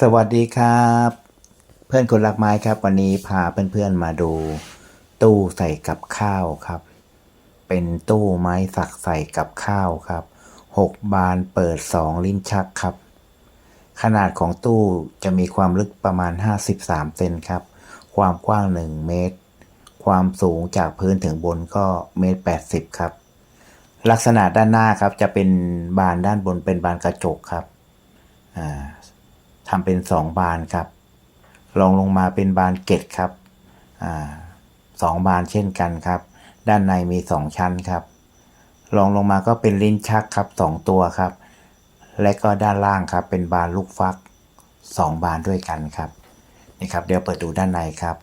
สวัสดีครับ เพื่อนคนรักไม้ครับ วันนี้พาเพื่อนๆมาดู ตู้ใส่กับข้าวครับ เป็นตู้ไม้สักใส่กับข้าวครับหกบานเปิดสองลิ้นชักครับ ขนาดของตู้จะมีความลึกประมาณ 53เซนครับ ความกว้าง 1 เมตร ความสูงจากพื้นถึงบนก็เมตร 80 ครับ ลักษณะด้านหน้าครับจะเป็นบานด้านบนเป็นบานกระจกครับอ่า ทำเป็นสองบานครับรองลงมาเป็นบานเกตครับอสองบานเช่นกันครับ ด้านในมีสองชั้นครับรองลงมาก็เป็นลิ้นชักครับสองตัวครับ และก็ด้านล่างครับ เป็นบานลูกฟักสองบานด้วยกันครับนี่ครับ เดี๋ยวเปิดดูด้านในครับ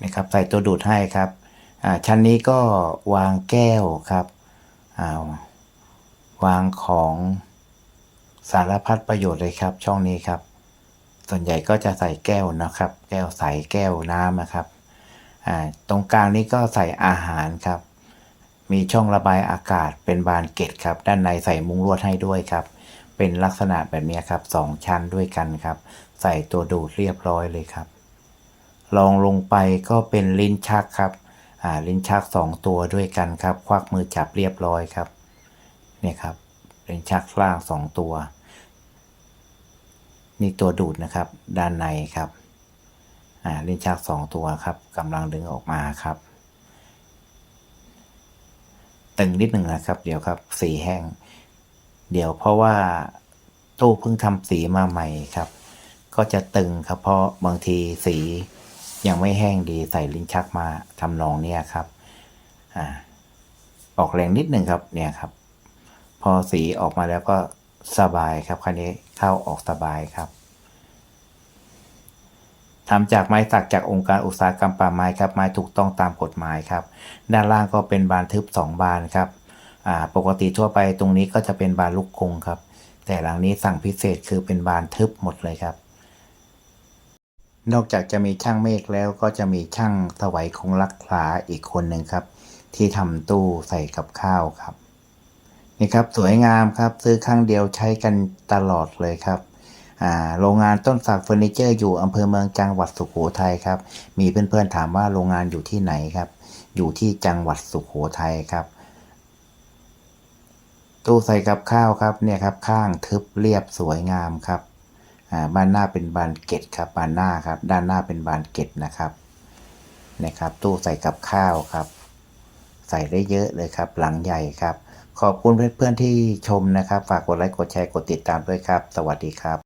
นี่ครับใส่ตัวดูดให้ครับชั้นนี้ก็วางแก้วครับาวางของ สารพัดประโยชน์เลยครับ ช่องนี้ครับ ส่วนใหญ่ก็จะใส่แก้วนะครับ แก้วใสแก้วน้ำนะครับตรงกลางนี้ก็ใส่อาหารครับ มีช่องระบายอากาศเป็นบานเกตครับ ด้านในใส่มุ้งลวดให้ด้วยครับ เป็นลักษณะแบบนี้ครับสองชั้นด้วยกันครับ ใส่ตัวดูดเรียบร้อยเลยครับลองลงไปก็เป็นลิ้นชักครับลิ้นชักสองตัวด้วยกันครับ ควักมือจับเรียบร้อยครับ เนี่ยครับ ลิ้นชักล่างสองตัว นี่ตัวดูดนะครับ ด้านในครับอ่าลิ้นชักสองตัวครับกำลังดึงออกมาครับตึงนิดหนึ่งนะครับ เดี๋ยวครับ สีแห้ง เดี๋ยวเพราะว่าตู้เพิ่งทำสีมาใหม่ครับ ก็จะตึงครับเพราะบางทีสียังไม่แห้งดีใส่ลิ้นชักมาทำนองเนี้ยครับ อ่า ออกแรงนิดหนึ่งครับเนี่ยครับ พอสีออกมาแล้วก็สบายครับคันนี้เข้าออกสบายครับทำจากไม้สักจากองค์การอุตสาหกรรมป่าไม้ครับไม้ถูกต้องตามกฎหมายครับ ด้านล่างก็เป็นบานทึบสองบานครับปกติทั่วไปตรงนี้ก็จะเป็นบานลูกกงครับ แต่หลังนี้สั่งพิเศษคือเป็นบานทึบหมดเลยครับ นอกจากจะมีช่างเมฆแล้วก็จะมีช่างถวายคงรักษาอีกคนหนึ่งครับ ที่ทำตู้ใส่กับข้าวครับ นี่ครับสวยงามครับซื้อครั้งเดียวใช้กันตลอดเลยครับโรงงานต้นสักเฟอร์นิเจอร์อยู่อำเภอเมืองจังหวัดสุโขทัยครับ มีเพื่อนๆถามว่าโรงงานอยู่ที่ไหนครับ อยู่ที่จังหวัดสุโขทัยครับ ตู้ใส่กับข้าวครับเนี่ยครับข้างทึบเรียบสวยงามครับบ้านหน้าเป็นบานเกตครับบานหน้าครับ ด้านหน้าเป็นบานเกตนะครับนี่ครับ ตู้ใส่กับข้าวครับ ใส่ได้เยอะเลยครับ หลังใหญ่ครับ ขอบคุณเพื่อนๆที่ชมนะครับ ฝากกดไลค์ กดแชร์ กดติดตามด้วยครับ สวัสดีครับ